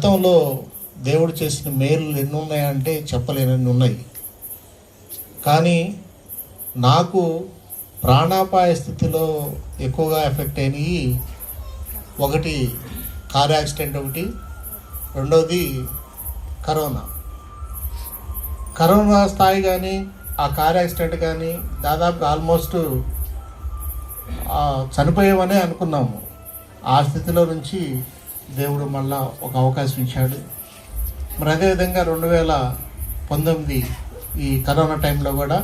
గతంలో దేవుడు చేసిన మేలు ఎన్ని ఉన్నాయంటే చెప్పలేనన్ని ఉన్నాయి. కానీ నాకు ప్రాణాపాయ స్థితిలో ఎక్కువగా ఎఫెక్ట్ అయినవి ఒకటి కార్ యాక్సిడెంట్ ఒకటి రెండవది కరోనా. కరోనా స్థాయి కానీ ఆ కార్ యాక్సిడెంట్ కానీ దాదాపు ఆల్మోస్ట్ చనిపోయామనే అనుకున్నాము. ఆ స్థితిలో నుంచి దేవుడు మళ్ళా ఒక అవకాశం ఇచ్చాడు. మరి అదేవిధంగా రెండు వేల పంతొమ్మిది ఈ కరోనా టైంలో కూడా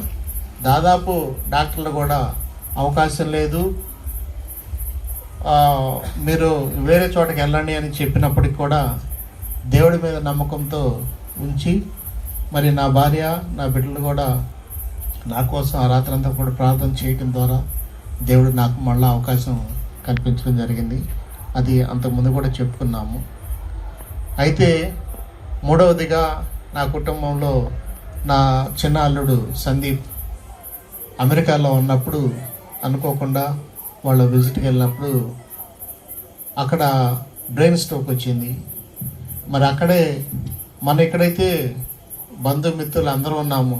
దాదాపు డాక్టర్లు కూడా అవకాశం లేదు. మీరు వేరే చోటకి వెళ్ళండి అని చెప్పినప్పటికి కూడా దేవుడి మీద నమ్మకంతో ఉంచి మరి నా భార్య నా బిడ్డలు కూడా నా కోసం ఆ రాత్రంతా కూడా ప్రార్థన చేయడం ద్వారా దేవుడు నాకు మళ్ళీ అవకాశం కల్పించడం జరిగింది. అది అంతకుముందు కూడా చెప్పుకున్నాము. అయితే మూడవదిగా నా కుటుంబంలో నా చిన్న అల్లుడు సందీప్ అమెరికాలో ఉన్నప్పుడు అనుకోకుండా వాళ్ళ విజిట్కి వెళ్ళినప్పుడు అక్కడ బ్రెయిన్ స్ట్రోక్ వచ్చింది. మరి అక్కడే మన ఎక్కడైతే బంధుమిత్రులు అందరూ ఉన్నాము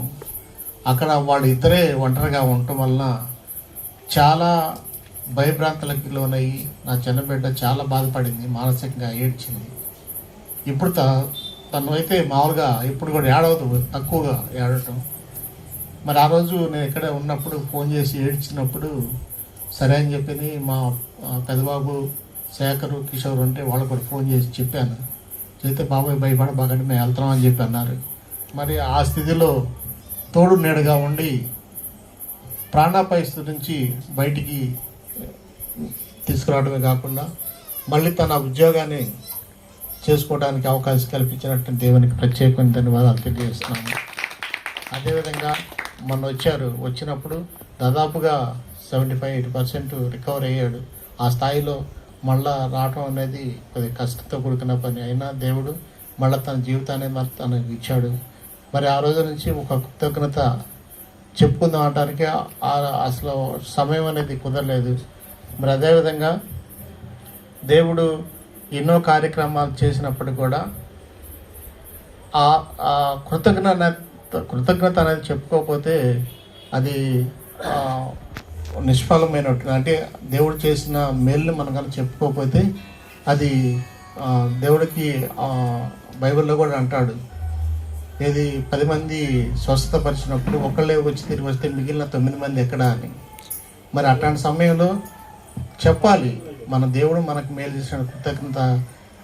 అక్కడ వాళ్ళు ఇద్దరే ఒంటరిగా ఉండటం వలన చాలా భయభ్రాంతులకి లోనయ్యి నా చిన్న బిడ్డ చాలా బాధపడింది మానసికంగా ఏడ్చింది. ఇప్పుడు త తను అయితే మామూలుగా ఇప్పుడు కూడా ఏడవదు తక్కువగా ఏడటం మరి ఆ రోజు నేను ఇక్కడ ఉన్నప్పుడు ఫోన్ చేసి ఏడ్చినప్పుడు సరే అని చెప్పింది మా పెదబాబు శేఖరు కిషోర్ అంటే వాళ్ళకు కూడా ఫోన్ చేసి చెప్పాను. చెప్తే బాబాయ్ భయపడ బాగంటే మేము వెళ్తున్నాం అని చెప్పి అన్నారు. మరి ఆ స్థితిలో తోడు నీడగా ఉండి ప్రాణాపాయ స్థితి నుంచి బయటికి తీసుకురావడమే కాకుండా మళ్ళీ తన ఉద్యోగాన్ని చేసుకోవడానికి అవకాశం కల్పించినట్టు దేవునికి ప్రత్యేకమైన ధన్యవాదాలు తెలియజేస్తున్నాము అదేవిధంగా మొన్న వచ్చారు వచ్చినప్పుడు దాదాపుగా seventy five eighty percent recover అయ్యాడు. ఆ స్థాయిలో మళ్ళా రావటం అనేది కొద్ది కష్టంతో కూడుకున్న పని. అయినా దేవుడు మళ్ళీ తన జీవితాన్ని మరి తనకు ఇచ్చాడు. మరి ఆ రోజు నుంచి ఒక కృతజ్ఞత చెప్పుకుందాం అనడానికి అసలు సమయం అనేది కుదరలేదు. మరి అదేవిధంగా దేవుడు ఎన్నో కార్యక్రమాలు చేసినప్పుడు కూడా ఆ కృతజ్ఞత కృతజ్ఞత అనేది చెప్పుకోకపోతే అది నిష్ఫలమైనట్టు. అంటే దేవుడు చేసిన మేల్ని మనం కనుక చెప్పుకోకపోతే అది దేవుడికి బైబిల్లో కూడా అంటాడు. ఏది పది మంది స్వస్థపరిచినప్పుడు ఒకళ్ళే వచ్చి తిరిగి వస్తే మిగిలిన తొమ్మిది మంది ఎక్కడా అని. మరి అట్లాంటి సమయంలో చెప్పాలి. మన దేవుడు మనకు మేలు చేసిన కృతజ్ఞత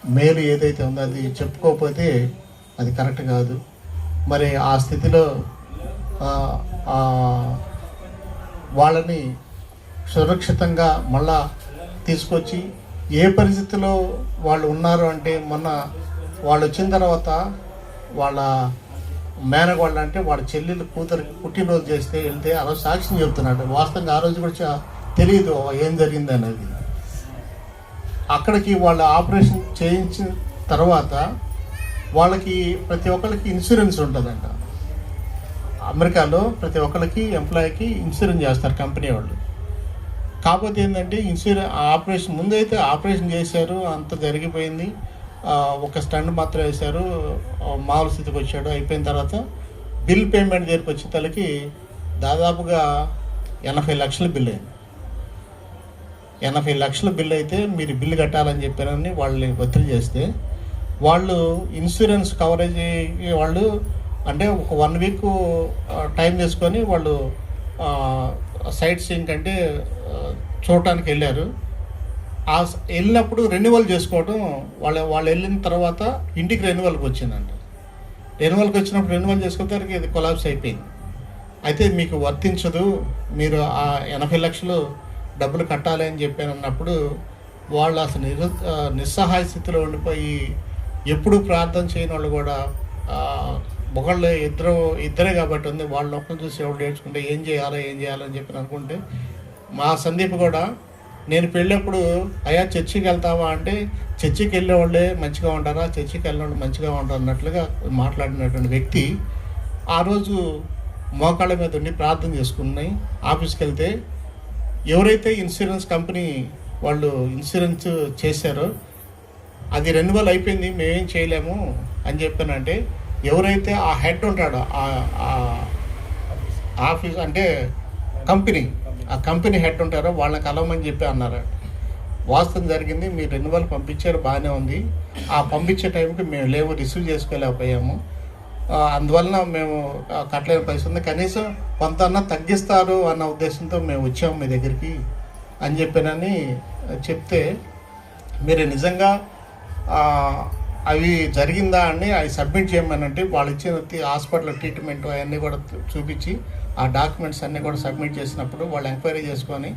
మేలు ఏదైతే ఉందో అది చెప్పుకోకపోతే అది కరెక్ట్ కాదు. మరి ఆ స్థితిలో వాళ్ళని సురక్షితంగా మళ్ళా తీసుకొచ్చి ఏ పరిస్థితిలో వాళ్ళు ఉన్నారు అంటే మొన్న వాళ్ళు వచ్చిన తర్వాత వాళ్ళ మేనగోళ్ళు అంటే వాళ్ళ చెల్లెలు కూతురు పుట్టినరోజు చేస్తే వెళ్తే ఆ రోజు సాక్ష్యం చెప్తున్నాడు వాస్తవంగా ఆ రోజు కూడా చా- తెలియదు ఏం జరిగింది అనేది. అక్కడికి వాళ్ళ ఆపరేషన్ చేయించిన తర్వాత వాళ్ళకి ప్రతి ఒక్కరికి ఇన్సూరెన్స్ ఉంటుందంట. అమెరికాలో ప్రతి ఒక్కరికి ఎంప్లాయీకి ఇన్సూరెన్స్ చేస్తారు కంపెనీ వాళ్ళు. కాకపోతే ఏంటంటే ఇన్సూరెన్స్ ఆపరేషన్ ముందు అయితే ఆపరేషన్ చేశారు అంత జరిగిపోయింది. ఒక స్టండ్ మాత్రం వేశారు మామూలు స్థితికి వచ్చాడు. అయిపోయిన తర్వాత బిల్ పేమెంట్ దగ్గరికి వచ్చే తలకి దాదాపుగా ఎనభై లక్షల బిల్ అయింది. ఎనభై లక్షల బిల్ అయితే మీరు బిల్లు కట్టాలని చెప్పారని వాళ్ళని ఒత్తిడి చేస్తే వాళ్ళు ఇన్సూరెన్స్ కవరేజ్ వాళ్ళు అంటే ఒక వన్ వీక్ టైం తీసుకొని వాళ్ళు సైట్ సీయింగ్ అంటే చూడటానికి వెళ్ళారు. ఆ వెళ్ళినప్పుడు రెన్యువల్ చేసుకోవడం వాళ్ళ వాళ్ళు వెళ్ళిన తర్వాత ఇంటికి రెన్యువల్కి వచ్చిందంట రెన్యువల్కి వచ్చినప్పుడు రెన్యువల్ చేసుకునేసరికి ఇది కొలాబ్స్ అయిపోయింది. అయితే మీకు వర్తించదు. మీరు ఆ ఎనభై లక్షలు డబ్బులు కట్టాలి అని చెప్పాను అన్నప్పుడు వాళ్ళు అసలు నిరు నిస్సహాయ స్థితిలో ఉండిపోయి ఎప్పుడు ప్రార్థన చేయని వాళ్ళు కూడా ఒకళ్ళు ఇద్దరు ఇద్దరే కాబట్టి ఉంది. వాళ్ళ ఒక్కరు చూసి ఎవరు నేర్చుకుంటే ఏం చేయాలో ఏం చేయాలో అని చెప్పి అనుకుంటే మా సందీప్ కూడా నేను పెళ్ళప్పుడు అయ్యా చర్చికి వెళ్తావా? అంటే చర్చికి వెళ్ళే వాళ్ళే మంచిగా ఉంటారా? చర్చికి వెళ్ళిన వాళ్ళు మంచిగా ఉంటారు? అన్నట్లుగా మాట్లాడినటువంటి వ్యక్తి ఆ రోజు మోకాళ్ళ మీద ఉండి ప్రార్థన చేసుకున్నాయి ఆఫీస్కి వెళ్తే ఎవరైతే ఇన్సూరెన్స్ కంపెనీ వాళ్ళు ఇన్సూరెన్స్ చేశారో అది రెన్యువల్ అయిపోయింది మేమేం చేయలేము అని చెప్పానంటే ఎవరైతే ఆ హెడ్ ఉంటాడో ఆఫీస్ అంటే కంపెనీ ఆ కంపెనీ హెడ్ ఉంటారో వాళ్ళని కలవమని చెప్పి అన్నారు. వాస్తవం జరిగింది మీరు రెన్యువల్ పంపించారు బాగానే ఉంది. ఆ పంపించే టైంకి మేము లేవు రిసీవ్ చేసుకోలేకపోయాము. అందువలన మేము కట్టలేని పరిస్థితి ఉంది. కనీసం కొంత అన్న తగ్గిస్తారు అన్న ఉద్దేశంతో మేము వచ్చాము మీ దగ్గరికి అని చెప్పానని చెప్తే మీరు నిజంగా అవి జరిగిందా అని అవి సబ్మిట్ చేయమనంటే వాళ్ళు ఇచ్చిన హాస్పిటల్ ట్రీట్మెంట్ అవన్నీ కూడా చూపించి ఆ డాక్యుమెంట్స్ అన్నీ కూడా సబ్మిట్ చేసినప్పుడు వాళ్ళు ఎంక్వైరీ చేసుకొని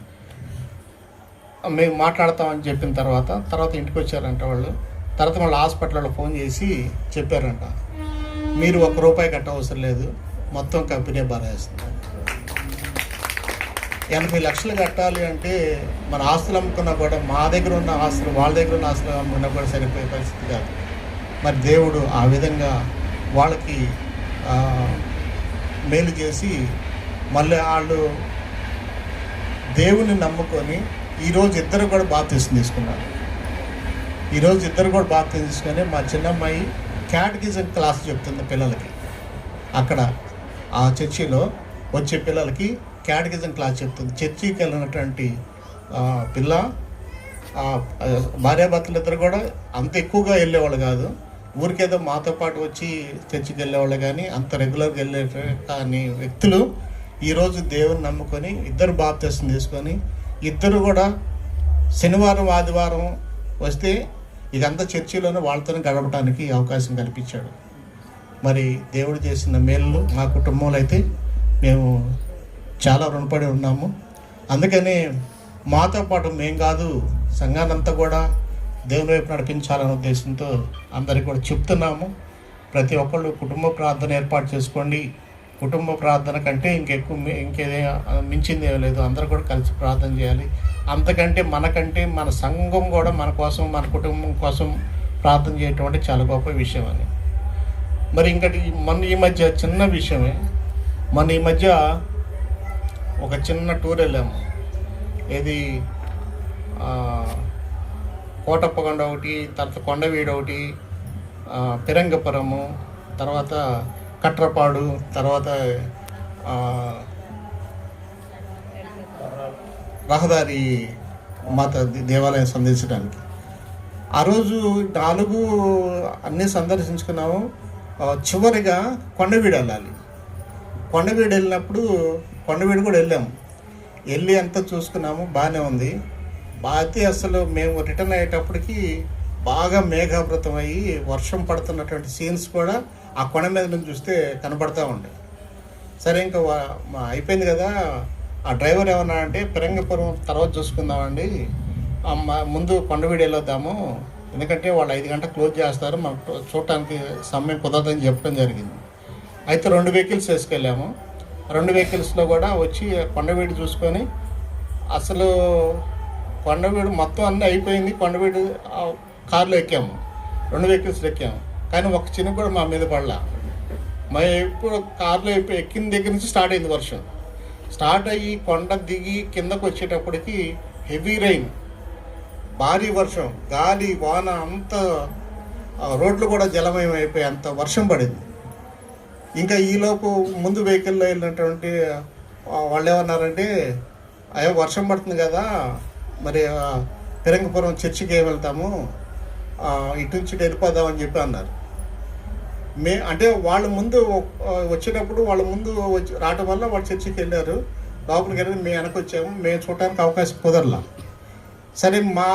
మేము మాట్లాడతామని చెప్పిన తర్వాత తర్వాత ఇంటికి వచ్చారంట వాళ్ళు. తర్వాత వాళ్ళు హాస్పిటల్లో ఫోన్ చేసి చెప్పారంట. మీరు ఒక్క రూపాయి కట్ట అవసరం లేదు. మొత్తం కంపెనీ భరేస్తుంది ఎనభై లక్షలు కట్టాలి అంటే మన ఆస్తులు అమ్ముకున్నా కూడా మా దగ్గర ఉన్న ఆస్తులు వాళ్ళ దగ్గర ఉన్న ఆస్తులు అమ్ముకున్నా కూడా సరిపోయే పరిస్థితి కాదు. మరి దేవుడు ఆ విధంగా వాళ్ళకి మేలు చేసి మళ్ళీ వాళ్ళు దేవుని నమ్ముకొని ఈరోజు ఇద్దరు కూడా బాప్తీసం తీసుకున్నారు. ఈరోజు ఇద్దరు కూడా బాప్తీసం తీసుకొని మా చిన్నమ్మాయి క్యాటగిజం క్లాస్ చెప్తుంది పిల్లలకి. అక్కడ ఆ చర్చిలో వచ్చే పిల్లలకి క్యాటగిజం క్లాస్ చెప్తుంది. చర్చికి వెళ్ళినటువంటి పిల్ల భార్యాభర్తలు ఇద్దరు కూడా అంత ఎక్కువగా వెళ్ళేవాళ్ళు కాదు. ఊరికేదో మాతో పాటు వచ్చి చర్చికి వెళ్ళేవాళ్ళు కానీ అంత రెగ్యులర్గా వెళ్ళే కానీ వ్యక్తులు ఈరోజు దేవుని నమ్ముకొని ఇద్దరు బాప్తీసం తీసుకొని ఇద్దరు కూడా శనివారం ఆదివారం వస్తే ఇదంతా చర్చిలోనే వాళ్ళతోనే గడపడానికి అవకాశం కల్పించాడు. మరి దేవుడు చేసిన మేలు మా కుటుంబంలో అయితే మేము చాలా రుణపడి ఉన్నాము. అందుకని మాతో పాటు మేం కాదు సంఘానంతా కూడా దేవుని వైపు నడిపించాలనే ఉద్దేశంతో అందరికి కూడా చెప్తున్నాము. ప్రతి ఒక్కళ్ళు కుటుంబ ప్రార్థన ఏర్పాటు చేసుకోండి. కుటుంబ ప్రార్థన కంటే ఇంకెక్కువ ఇంకేదే మించింది లేదు. అందరూ కూడా కలిసి ప్రార్థన చేయాలి. అంతకంటే మనకంటే మన సంఘం కూడా మన కోసం మన కుటుంబం కోసం ప్రార్థన చేయటం అంటే చాలా గొప్ప విషయం అని మరి ఇంకటి మొన్న ఈ మధ్య చిన్న విషయమే. మొన్న ఈ మధ్య ఒక చిన్న టూర్ వెళ్ళాము. ఏది కోటప్పకొండ ఒకటి తర్వాత కొండవీడు ఒకటి పిరంగపురము తర్వాత కట్రపాడు తర్వాత రహదారి మాత దేవాలయం సందర్శించడానికి. ఆ రోజు నాలుగు అన్నీ సందర్శించుకున్నాము. చివరిగా కొండవీడు వెళ్ళాలి. కొండవీడు వెళ్ళినప్పుడు కొండవీడు కూడా వెళ్ళాము వెళ్ళి అంతా చూసుకున్నాము. బాగానే ఉంది. బాగా అసలు మేము రిటర్న్ అయ్యేటప్పటికి బాగా మేఘావృతం అయ్యి వర్షం పడుతున్నటువంటి సీన్స్ కూడా ఆ కొండ మీద నుంచి చూస్తే కనబడతా ఉండే. సరే ఇంకా అయిపోయింది కదా. ఆ డ్రైవర్ ఏమన్నా అంటే పిరంగపురం తర్వాత చూసుకుందామండి. మా- ముందు కొండవీడి వెళ్ళొద్దాము ఎందుకంటే వాళ్ళు ఐదు గంటలు క్లోజ్ చేస్తారు. మాకు చూడటానికి సమయం కుదరదని చెప్పడం జరిగింది. అయితే రెండు వెహికల్స్ వేసుకెళ్ళాము. రెండు వెహికల్స్లో కూడా వచ్చి కొండవీడు చూసుకొని అసలు కొండవీడు మొత్తం అన్నీ అయిపోయింది. కొండవీడు కారులో ఎక్కాము. రెండు వెహికల్స్ ఎక్కాము. కానీ ఒక చిన్న కూడా మా మీద పడలా. మా ఎప్పుడు కార్లో ఎక్కిన దగ్గర నుంచి స్టార్ట్ అయింది వర్షం. స్టార్ట్ అయ్యి కొండ దిగి కిందకు వచ్చేటప్పటికి హెవీ రైన్ భారీ వర్షం గాలి వాన అంత రోడ్లు కూడా జలమయం అయిపోయి అంత వర్షం పడింది. ఇంకా ఈలోపు ముందు వెహికల్లో వెళ్ళినటువంటి వాళ్ళు ఏమన్నారంటే అయ్యో వర్షం పడుతుంది కదా మరి ఆ, పిరంగపురం చర్చికి వెళ్తాము? ఇటు నుంచి వెళ్ళిపోదామని చెప్పి అన్నారు. మే అంటే వాళ్ళ ముందు వచ్చేటప్పుడు వాళ్ళ ముందు వచ్చి రావటం వల్ల వాళ్ళు చర్చికి వెళ్ళారు. లోపలికి వెళ్ళి మేము వెనక వచ్చాము. మేము చూడటానికి అవకాశం కుదరలా. సరే మా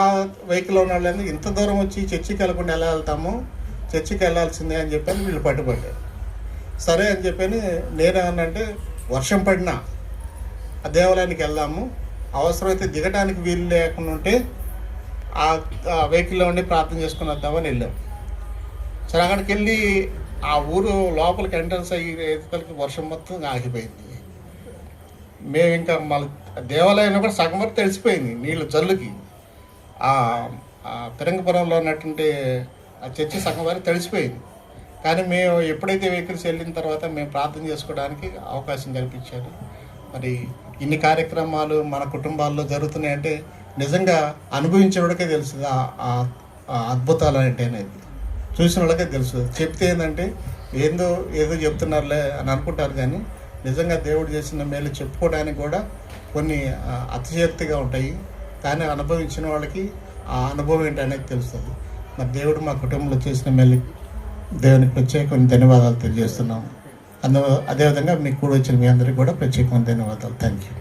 వెహికల్ ఉన్న వాళ్ళని ఇంత దూరం వచ్చి చర్చికి వెళ్ళకుండా ఎలా వెళ్తాము? చర్చికి వెళ్ళాల్సిందే అని చెప్పని వీళ్ళు పట్టుబడ్డారు. సరే అని చెప్పని నేనేమన్నంటే వర్షం పడినా ఆ దేవాలయానికి వెళ్దాము. అవసరమైతే దిగడానికి వీలు లేకుండా ఉంటే ఆ ఆ వెహికల్లో ఉండి ప్రార్థన చేసుకుని వద్దామని వెళ్ళాం. సరే అక్కడికి వెళ్ళి ఆ ఊరు లోపలికి ఎంట్రన్స్ అయ్యేసరికి వర్షం మొత్తం ఆగిపోయింది. మేము ఇంకా మళ్ళీ దేవాలయంలో కూడా సగం వరకు తెలిసిపోయింది నీళ్ళు జల్లుకి. ఆ పిరంగపురంలో ఉన్నటువంటి ఆ చర్చి సగం వరకు తెలిసిపోయింది. కానీ మేము ఎప్పుడైతే వెహికల్స్ వెళ్ళిన తర్వాత మేము ప్రార్థన చేసుకోవడానికి అవకాశం కల్పించారు. మరి ఇన్ని కార్యక్రమాలు మన కుటుంబాల్లో జరుగుతున్నాయంటే నిజంగా అనుభవించేవాడికే తెలుస్తుంది ఆ, అద్భుతాలు అంటే అనేది చూసిన వాళ్ళకే తెలుసు. చెప్తే ఏంటంటే ఏందో ఏదో చెప్తున్నారులే అని అనుకుంటారు కానీ నిజంగా దేవుడు చేసిన మేలు చెప్పుకోవడానికి కూడా కొన్ని అతిశక్తిగా ఉంటాయి. కానీ అనుభవించిన వాళ్ళకి ఆ అనుభవం ఏంటనేది తెలుస్తుంది. మరి దేవుడు మా కుటుంబంలో చేసిన మేలు దేవునికి ప్రత్యేకమైన ధన్యవాదాలు తెలియజేస్తున్నాము. అందు అదేవిధంగా మీకు కూడా వచ్చిన మీ అందరికీ కూడా ప్రత్యేకమైన ధన్యవాదాలు. Thank you